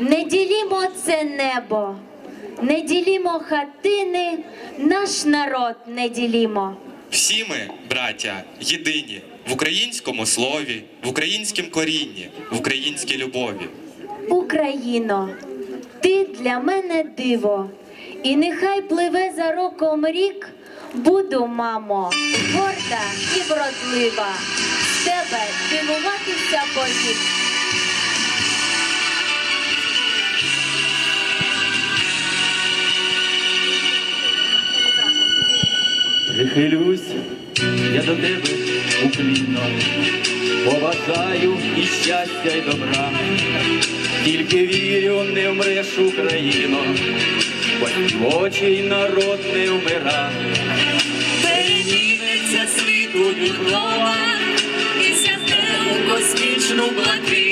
Не ділімо це небо, не ділімо хатини, наш народ не ділімо. Всі ми, браття, єдині в українському слові, в українськім корінні, в українській любові. Україно, ти для мене диво, і нехай пливе за роком рік. Буду, мамо, горда і вродлива, з тебе дивуватися повік. Прихилюсь я до тебе уклінно, побажаю і щастя, й добра. Тільки вірю, не вмреш Україно, очі народ не вмира. Переміниться світу відмова і сяде у космічну блакить.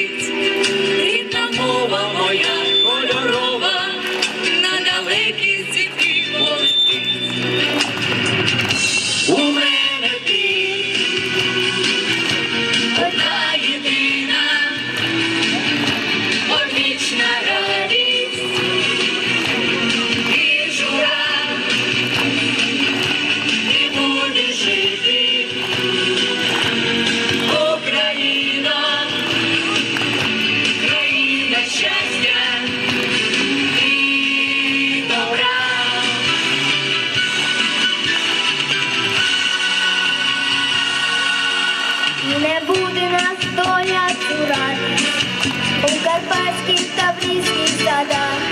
Не буде нас доля цурати у карпатських та садах,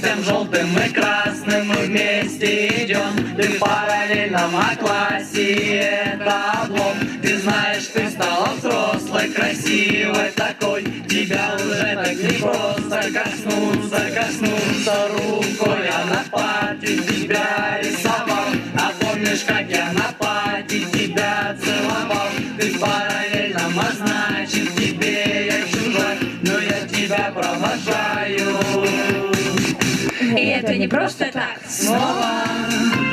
листьям желтым и красным мы вместе идем. Ты в параллельном классе, это облом. Ты знаешь, ты стала взрослой, красивой такой. Тебя уже так не просто коснуться, коснуться рукой. Я на пати тебя рисовал. А помнишь, как я на пати тебя целовал? Ты в параллельном, а значит тебе я чужой. Но я тебя провожаю И это не просто так. Снова